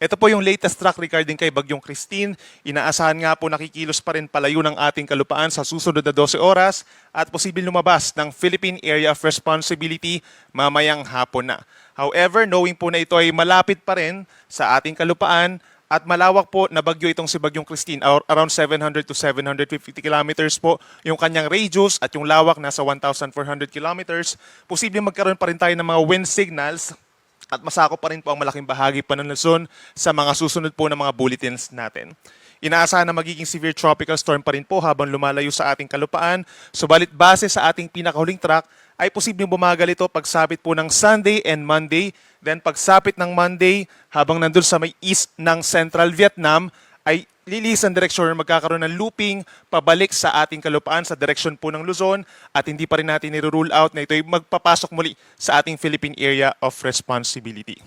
Ito po yung latest track regarding kay Bagyong Christine. Inaasahan nga po nakikilos pa rin palayo ng ating kalupaan sa susunod na 12 oras at posibleng lumabas ng Philippine Area of Responsibility mamayang hapon na. However, knowing po na ito ay malapit pa rin sa ating kalupaan at malawak po na bagyo itong si Bagyong Christine, ar- around 700 to 750 kilometers po yung kanyang radius at yung lawak nasa 1,400 kilometers. Posibleng magkaroon pa rin tayo ng mga wind signals at masako pa rin po ang malaking bahagi pa ng Luzon sa mga susunod po ng mga bulletins natin. Inaasahan na magiging severe tropical storm pa rin po habang lumalayo sa ating kalupaan. Subalit base sa ating pinakahuling track, ay posibleng bumagal ito pagsapit po ng Sunday and Monday. Then pagsapit ng Monday, habang nandun sa may east ng Central Vietnam, ay lilis ang direksyon magkakaroon ng looping pabalik sa ating kalupaan sa direksyon po ng Luzon at hindi pa rin natin nire-rule out na ito ay magpapasok muli sa ating Philippine Area of Responsibility.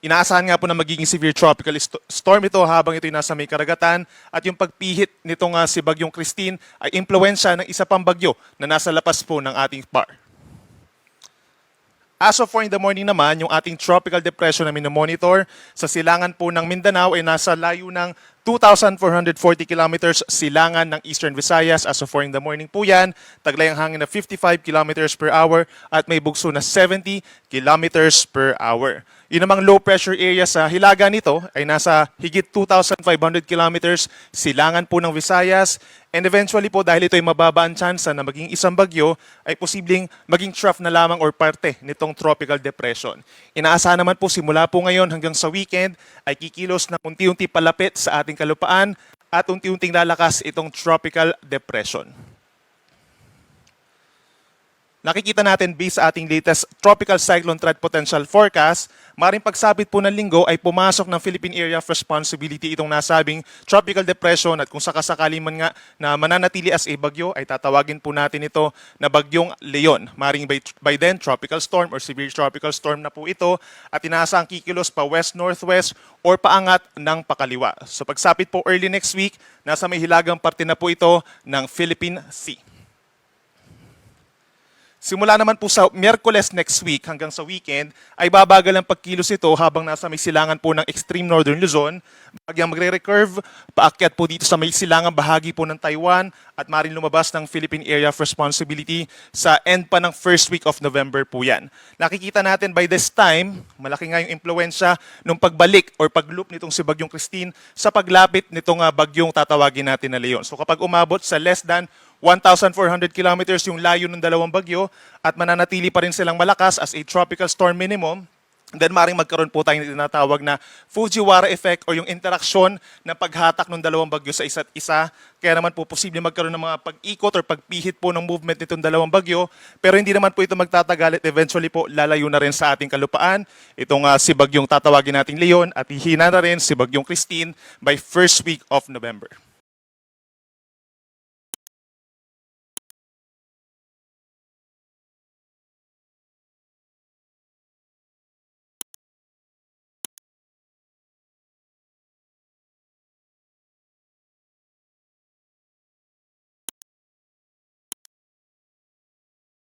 Inaasahan nga po na magiging severe tropical sto- storm ito habang ito'y nasa may karagatan at yung pagpihit nitong nga si Bagyong Christine ay impluensya ng isa pang bagyo na nasa lapas po ng ating par. As of 4 in the morning naman, yung ating tropical depression na minomonitor sa silangan po ng Mindanao ay nasa layo ng 2,440 kilometers silangan ng Eastern Visayas. As of 4 in the morning po yan, taglay ang hangin na 55 kilometers per hour at may bugso na 70 kilometers per hour. Yun namang low pressure area sa hilaga nito ay nasa higit 2,500 kilometers silangan po ng Visayas. And eventually po dahil ito ay mababa ang tsansa na maging isang bagyo, ay posibleng maging trough na lamang or parte nitong tropical depression. Inaasahan naman po simula po ngayon hanggang sa weekend ay kikilos na unti-unti palapit sa ating kalupaan at unti-unting lalakas itong tropical depression. Nakikita natin based sa ating latest Tropical Cyclone Threat Potential Forecast, maring pagsapit po ng linggo ay pumasok ng Philippine Area of Responsibility itong nasabing tropical depression at kung sakasakali man nga na mananatili as a bagyo ay tatawagin po natin ito na bagyong Leon. Maring by, by then tropical storm or severe tropical storm na po ito at inaasang kikilos pa west-northwest or paangat ng pakaliwa. So pagsapit po early next week, nasa may hilagang parte na po ito ng Philippine Sea. Simula naman po sa Miyerkules next week hanggang sa weekend ay babagal ang pagkilos ito habang nasa may silangan po ng extreme northern Luzon. Bagyang magre-recurve, paakyat po dito sa may silangan bahagi po ng Taiwan at maring lumabas ng Philippine Area of Responsibility sa end pa ng first week of November po yan. Nakikita natin by this time, malaki nga yung impluensya nung pagbalik or pagloop nitong si Bagyong Christine sa paglapit nitong ah, bagyong tatawagin natin na Leon. So kapag umabot sa less than 1,400 kilometers yung layo ng dalawang bagyo at mananatili pa rin silang malakas as a tropical storm minimum, then maring magkaroon po tayo ng tinatawag na Fujiwara effect o yung interaksyon ng paghatak ng dalawang bagyo sa isa't isa. Kaya naman po posible magkaroon ng mga pag-ikot or pagpihit po ng movement nitong dalawang bagyo. Pero hindi naman po ito magtatagal at eventually po lalayo na rin sa ating kalupaan. Itong ah, si bagyong tatawagin nating Leon at hihina na rin si bagyong Christine by first week of November.